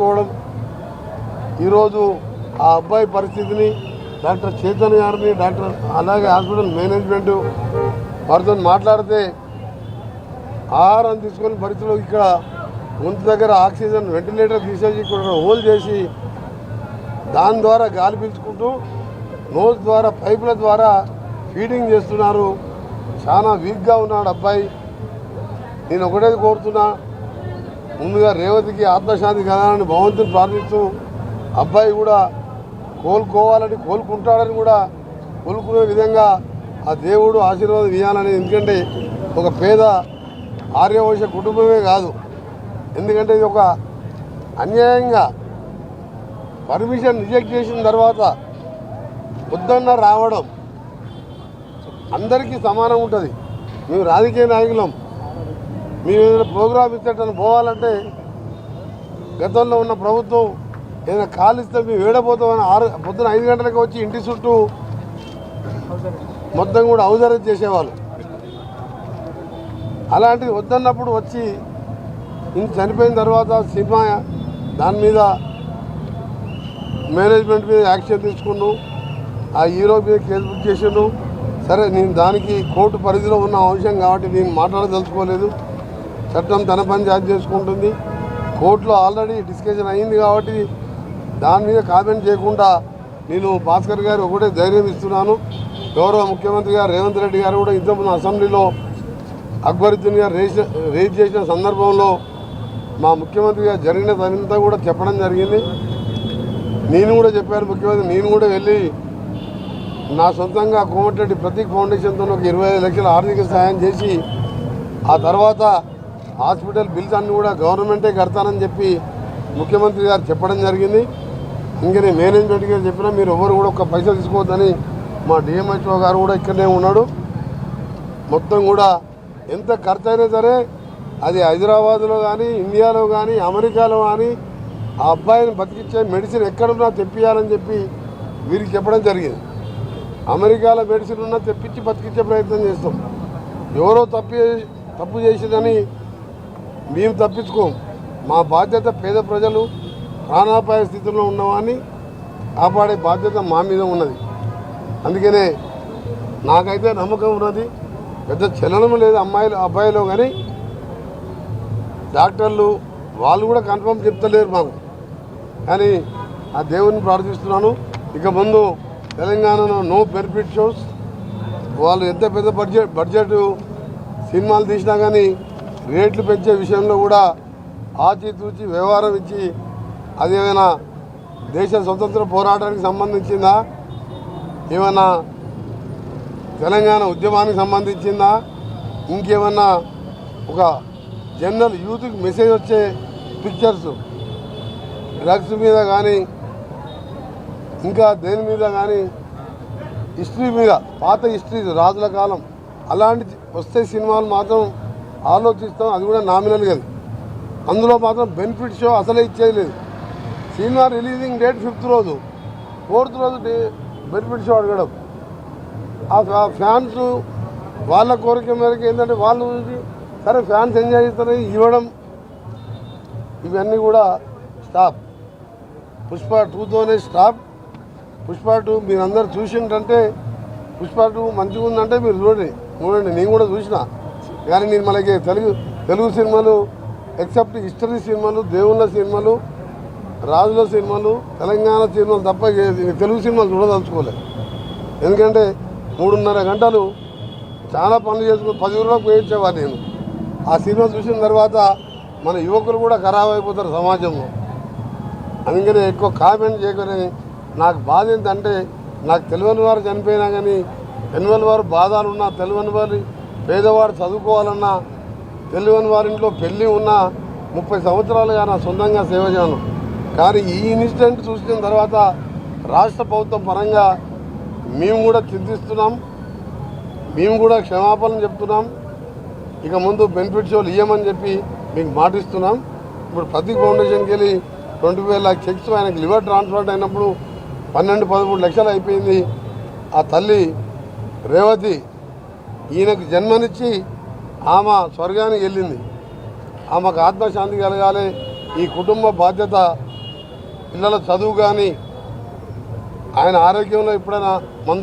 తీసుకోవడం. ఈరోజు ఆ అబ్బాయి పరిస్థితిని డాక్టర్ చేతన్ గారిని డాక్టర్ అలాగే హాస్పిటల్ మేనేజ్మెంట్ వారితో మాట్లాడితే ఆహారం తీసుకొని పరిస్థితులు ఇక్కడ ముందు దగ్గర ఆక్సిజన్ వెంటిలేటర్ తీసేసి ఇక్కడ హోల్ చేసి దాని ద్వారా గాలి పీల్చుకుంటూ నోజ్ ద్వారా పైపుల ద్వారా ఫీడింగ్ చేస్తున్నారు. చాలా వీక్గా ఉన్నాడు అబ్బాయి. నేను ఒకటే కోరుతున్నా ముందుగా రేవతికి ఆత్మశాంతి కలగాలని భగవంతుని ప్రార్థిస్తూ అబ్బాయి కూడా కోలుకోవాలని కోలుకుంటాడని కూడా కోలుకునే విధంగా ఆ దేవుడు ఆశీర్వాదం ఇవ్వాలని ఎందుకంటే ఒక పేద ఆర్యవంశ కుటుంబమే కాదు. ఎందుకంటే ఇది ఒక అన్యాయంగా పర్మిషన్ రిజెక్ట్ చేసిన తర్వాత వద్దన్న రావడం అందరికీ సమానం ఉంటుంది. మేము రాజకీయ నాయకులం. మేము ఏదైనా ప్రోగ్రామ్ ఇచ్చేటని పోవాలంటే గతంలో ఉన్న ప్రభుత్వం ఏదైనా కాలు ఇస్తే మేము వేడపోతామని ఆరు పొద్దున ఐదు గంటలకు వచ్చి ఇంటి చుట్టూ మొత్తం కూడా అవసరం చేసేవాళ్ళు. అలాంటిది వద్దన్నప్పుడు వచ్చి ఇంత చనిపోయిన తర్వాత సినిమా దాని మీద మేనేజ్మెంట్ మీద యాక్షన్ తీసుకున్నాం ఆ హీరో మీద కేసు బుక్ చేసిండు. సరే నేను దానికి కోర్టు పరిధిలో ఉన్న అంశం కాబట్టి నేను మాట్లాడదలుచుకోలేదు. చట్టం తన పని జారీ చేసుకుంటుంది. కోర్టులో ఆల్రెడీ డిస్కషన్ అయింది కాబట్టి దాని మీద కామెంట్ చేయకుండా నేను భాస్కర్ గారు ఒకటే ధైర్యం ఇస్తున్నాను. గౌరవ ముఖ్యమంత్రి గారు రేవంత్ రెడ్డి గారు కూడా ఇంతకుముందు అసెంబ్లీలో అక్బరుద్దీన్ గారు రేజ్ రేజ్ చేసిన సందర్భంలో మా ముఖ్యమంత్రి గారు జరిగినదంతా కూడా చెప్పడం జరిగింది. నేను కూడా చెప్పాను ముఖ్యమంత్రి నేను కూడా వెళ్ళి నా సొంతంగా కోమటిరెడ్డి ప్రతీక్ ఫౌండేషన్తో ఒక ఇరవై ఐదు లక్షల ఆర్థిక సహాయం చేసి ఆ తర్వాత హాస్పిటల్ బిల్స్ అన్ని కూడా గవర్నమెంటే కడతానని చెప్పి ముఖ్యమంత్రి గారు చెప్పడం జరిగింది. ఇంకనే నేను మేనేజ్మెంట్ గారు చెప్పినా మీరు ఎవరు కూడా ఒక పైసలు తీసుకోవద్దని మా డిఎంహెచ్ఓ గారు కూడా ఇక్కడనే ఉన్నాడు. మొత్తం కూడా ఎంత ఖర్చు అయినా సరే అది హైదరాబాద్లో కానీ ఇండియాలో కానీ అమెరికాలో కానీ ఆ అబ్బాయిని బతికించే మెడిసిన్ ఎక్కడున్నా తెప్పియాలని చెప్పి వీరికి చెప్పడం జరిగింది. అమెరికాలో మెడిసిన్ ఉన్నా తెప్పించి బతికించే ప్రయత్నం చేస్తాం. ఎవరో తప్పి తప్పు చేసిందని మేము తప్పించుకోం. మా బాధ్యత పేద ప్రజలు ప్రాణాపాయ స్థితిలో ఉన్నవాన్ని కాపాడే బాధ్యత మా మీద ఉన్నది. అందుకనే నాకైతే నమ్మకం ఉన్నది పెద్ద చలనం లేదు అమ్మాయిలు అబ్బాయిలో కానీ డాక్టర్లు వాళ్ళు కూడా కన్ఫర్మ్ చెప్తలేరు మాకు. కానీ ఆ దేవుని ప్రార్థిస్తున్నాను. ఇక ముందు తెలంగాణలో నో బెనిఫిట్ షోస్. వాళ్ళు ఎంత పెద్ద బడ్జెట్ బడ్జెట్ సినిమాలు తీసినా కానీ రేట్లు పెంచే విషయంలో కూడా ఆచితూచి వ్యవహారం ఇచ్చి అదేమైనా దేశ స్వతంత్ర పోరాటానికి సంబంధించిందా? ఏమైనా తెలంగాణ ఉద్యమానికి సంబంధించిందా? ఇంకేమన్నా ఒక జనరల్ యూత్కి మెసేజ్ వచ్చే పిక్చర్స్ డ్రగ్స్ మీద కానీ ఇంకా దేని మీద కానీ హిస్టరీ మీద పాత హిస్టరీ రాజుల కాలం అలాంటి వస్తే సినిమాలు మాత్రం ఆలోచిస్తాం అది కూడా నామినల్గా అందులో మాత్రం బెనిఫిట్ షో అసలే ఇచ్చేది లేదు. సినిమా రిలీజింగ్ డేట్ ఫిఫ్త్ రోజు. ఫోర్త్ రోజు డే- బెనిఫిట్ షో అడగడం. ఆ ఫ్యా- ఫ్యాన్స్ వాళ్ళ కోరిక మేరకు ఏంటంటే వాళ్ళు సరే ఫ్యాన్స్ ఎంజాయ్ చేస్తారు ఇవ్వడం. ఇవన్నీ కూడా స్టాప్ పుష్ప టూతోనే స్టాప్ పుష్ప టూ మీరందరూ చూసిందంటే పుష్ప టూ మంచిగా ఉందంటే మీరు చూడండి చూడండి. నేను కూడా చూసిన. కానీ నేను మనకి తెలుగు తెలుగు సినిమాలు ఎక్సెప్ట్ హిస్టరీ సినిమాలు దేవుళ్ళ సినిమాలు రాజుల సినిమాలు తెలంగాణ సినిమాలు తప్ప తెలుగు సినిమాలు చూడదలుచుకోలేదు ఎందుకంటే మూడున్నర గంటలు చాలా పనులు చేసుకుని పది ఊళ్ళకి పోయించేవాడు నేను. ఆ సినిమా చూసిన తర్వాత మన యువకులు కూడా ఖరాబ్ అయిపోతారు సమాజంలో. అందుకనే ఎక్కువ కామెంట్ చేయకొని నాకు బాధ ఏంటంటే నాకు తెలియని వారు చనిపోయినా కానీ తెలియని వారు బాధలు ఉన్నా తెలియని వారి పేదవాడు చదువుకోవాలన్నా తెలియని వారింట్లో పెళ్ళి ఉన్న ముప్పై సంవత్సరాలుగా నా సొంతంగా సేవ చేయను. కానీ ఈ ఇన్సిడెంట్ చూసిన తర్వాత రాష్ట్ర ప్రభుత్వం పరంగా మేము కూడా చింతిస్తున్నాం. మేము కూడా క్షమాపణ చెప్తున్నాం. ఇక ముందు బెనిఫిట్ షోలు ఇవ్వమని చెప్పి మీకు మాటిస్తున్నాం. ఇప్పుడు ప్రతి ఫౌండేషన్కి వెళ్ళి ట్వంటీ వేల చెక్స్ ఆయనకు లివర్ ట్రాన్స్ప్లాంట్ అయినప్పుడు పన్నెండు పదమూడు లక్షలు అయిపోయింది. ఆ తల్లి రేవతి ఈయనకు జన్మనిచ్చి ఆమె స్వర్గానికి వెళ్ళింది. ఆమెకు ఆత్మశాంతి కలగాలి. ఈ కుటుంబ బాధ్యత పిల్లల చదువు కానీ ఆయన ఆరోగ్యంలో ఎప్పుడైనా మందులు